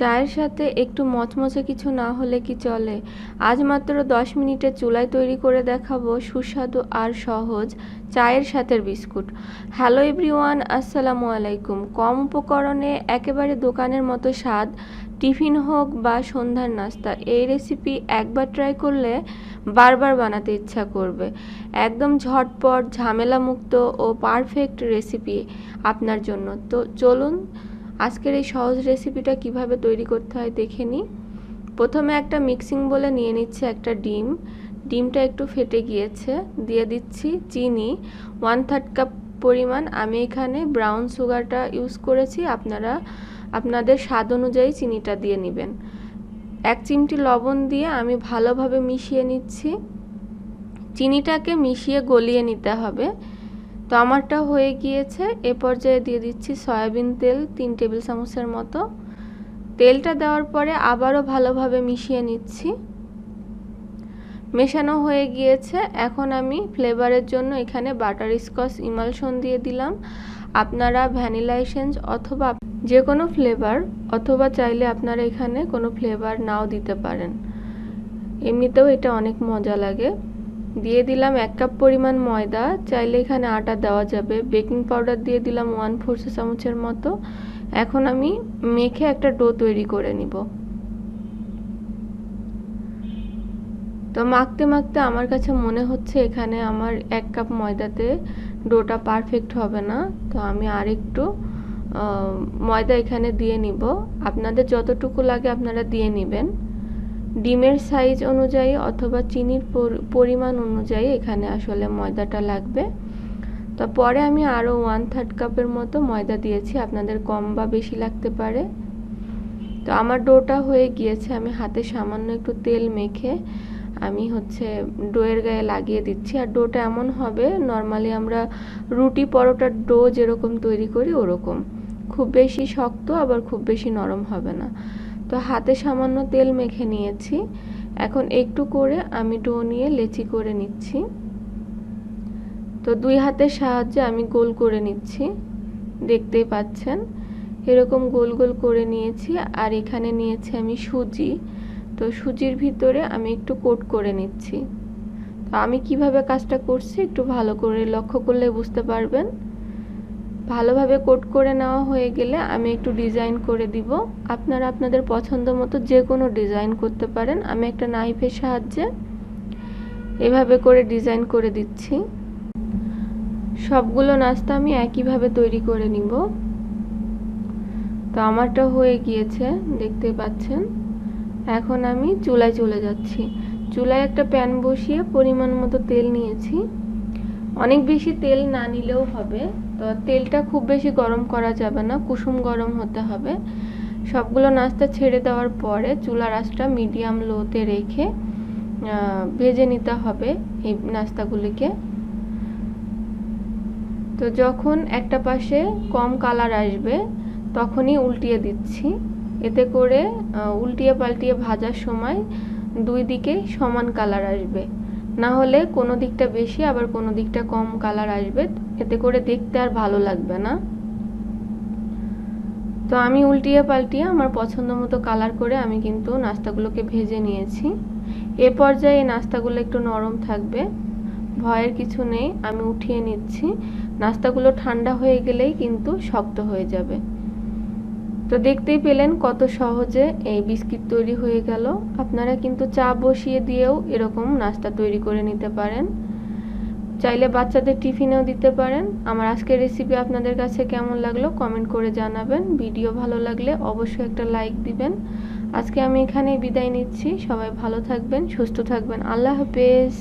চায়ের সাথে একটু মচমচে কিছু না হলে কি চলে? আজ মাত্র দশ মিনিটে চুলায় তৈরি করে দেখাবো সুস্বাদু আর সহজ চায়ের সাথে বিস্কুট। হ্যালো এভরিওয়ান, আসসালামু আলাইকুম। কম উপকরণে একেবারে দোকানের মতো স্বাদ, টিফিন হোক বা সন্ধ্যার নাস্তা, এই রেসিপি একবার ট্রাই করলে বারবার বানাতে ইচ্ছা করবে। একদম ঝটপট, ঝামেলামুক্ত ও পারফেক্ট রেসিপি আপনার জন্য। তো চলুন আজকের এই সহজ রেসিপিটা কীভাবে তৈরি করতে হয় দেখে নিই প্রথমে একটা মিক্সিং বলে নিয়ে নিচ্ছে একটা ডিম। ডিমটা একটু ফেটে গিয়েছে। দিয়ে দিচ্ছি চিনি। ওয়ান থার্ড কাপ পরিমাণ। আমি এখানে ব্রাউন সুগারটা ইউজ করেছি। আপনারা, আপনাদের স্বাদ অনুযায়ী চিনিটা দিয়ে নেবেন। এক চিমটি লবণ দিয়ে আমি ভালোভাবে মিশিয়ে নিচ্ছি। চিনিটাকে মিশিয়ে গলিয়ে নিতে হবে। তো আমারটা হয়ে গিয়েছে। এ পর্যায়ে দিয়ে দিচ্ছি সয়াবিন তেল, তিন টেবিল চামচের মতো। তেলটা দেওয়ার পরে আবারও ভালোভাবে মিশিয়ে নিচ্ছি। মেশানো হয়ে গিয়েছে। এখন আমি ফ্লেভারের জন্য এখানে বাটার স্কচ ইমালশন দিয়ে দিলাম। আপনারা ভ্যানিলা এসেন্স অথবা যে কোনো ফ্লেভার অথবা চাইলে আপনারা এখানে কোনো ফ্লেভার নাও দিতে পারেন। এমনিতেও এটা অনেক মজা লাগে। দিয়ে দিলাম এক কাপ পরিমাণ ময়দা। চাইলে এখানে আটা দেওয়া যাবে। বেকিং পাউডার দিয়ে দিলাম ওয়ান ফোর চামচের মতো। এখন আমি মেখে একটা ডো তৈরি করে নিব। তো মাখতে মাখতে আমার কাছে মনে হচ্ছে এখানে আমার এক কাপ ময়দাতে ডোটা পারফেক্ট হবে না। তো আমি আর একটু ময়দা এখানে দিয়ে নিব। আপনাদের যতটুকু লাগে আপনারা দিয়ে নেবেন। ডিমের সাইজ অনুযায়ী অথবা চিনির পরিমাণ অনুযায়ী এখানে আসলে ময়দাটা লাগবে। তো পরে আমি আরও ওয়ান থার্ড কাপের মতো ময়দা দিয়েছি, আপনাদের কম বা বেশি লাগতে পারে। তো আমার ডোটা হয়ে গিয়েছে, আমি হাতে সামান্য একটু তেল মেখে আমি হচ্ছে ডোয়ের গায়ে লাগিয়ে দিচ্ছি। আর ডোটা এমন হবে নর্মালি আমরা রুটি পরোটার ডো যেরকম তৈরি করি, ওরকম। খুব বেশি শক্ত, আবার খুব বেশি নরম হবে না। তো হাতে সামান্য তেল মেখে নিয়েছি। এখন একটু করে আমি ডো নিয়ে লেচি করে নিচ্ছি। তো দুই হাতের সাহায্যে আমি গোল করে নিচ্ছি। দেখতেই পাচ্ছেন, এরকম গোল গোল করে নিয়েছি আর এখানে নিয়েছি আমি সুজি। তো সুজির ভিতরে আমি একটু কোট করে নিচ্ছি। তো আমি কীভাবে কাজটা করছি একটু ভালো করে লক্ষ্য করলে বুঝতে পারবেন। ভালোভাবে কোট করে নেওয়া হয়ে গেলে আমি একটু ডিজাইন করে দিব। আপনারা আপনাদের পছন্দ মতো যে কোনো ডিজাইন করতে পারেন। আমি একটা নাইফের সাহায্যে এভাবে করে ডিজাইন করে দিচ্ছি। সবগুলো নাস্তা আমি একইভাবে তৈরি করে নিব। তো আমারটা হয়ে গিয়েছে, দেখতে পাচ্ছেন। এখন আমি চুলায় চলে যাচ্ছি। চুলায় একটা প্যান বসিয়ে পরিমাণ মতো তেল নিয়েছি। অনেক বেশি তেল না নিলেও হবে। তো তেলটা খুব বেশি গরম করা যাবে না, কুসুম গরম হতে হবে। সবগুলো নাস্তা ছেড়ে দেওয়ার পরে চুলার আঁচটা মিডিয়াম লোতে রেখে ভেজে নিতে হবে এই নাস্তাগুলিকে। তো যখন একটা পাশে কম কালার আসবে, তখনই উল্টিয়ে দিচ্ছি। এতে করে উল্টিয়ে পাল্টিয়ে ভাজার সময় দুই দিকে সমান কালার আসবে। না হলে কোনো দিকটা বেশি, আবার কোনো দিকটা কম কালার আসবে। এতে করে দেখতে আর ভালো লাগবে না। তো আমি উল্টিয়ে পাল্টিয়ে আমার পছন্দ মতো কালার করে আমি কিন্তু নাস্তাগুলোকে ভেজে নিয়েছি। এ পর্যায়ে এই নাস্তাগুলো একটু নরম থাকবে। ভয়ের কিছু নেই, আমি উঠিয়ে নিচ্ছি। নাস্তাগুলো ঠান্ডা হয়ে গেলেই কিন্তু শক্ত হয়ে যাবে। তো দেখতেই পেলেন কত সহজে এই বিস্কিট তৈরি হয়ে গেল। আপনারা কিন্তু চা বসিয়ে দিয়েও এরকম নাস্তা তৈরি করে নিতে পারেন। চাইলে বাচ্চাদের টিফিনেও দিতে পারেন। আমার আজকের রেসিপি আপনাদের কাছে কেমন লাগল কমেন্ট করে জানাবেন। ভিডিও ভালো লাগলে অবশ্যই একটা লাইক দিবেন। আজকে আমি এখানেই বিদায় নিচ্ছি। সবাই ভালো থাকবেন, সুস্থ থাকবেন। আল্লাহ হাফেজ।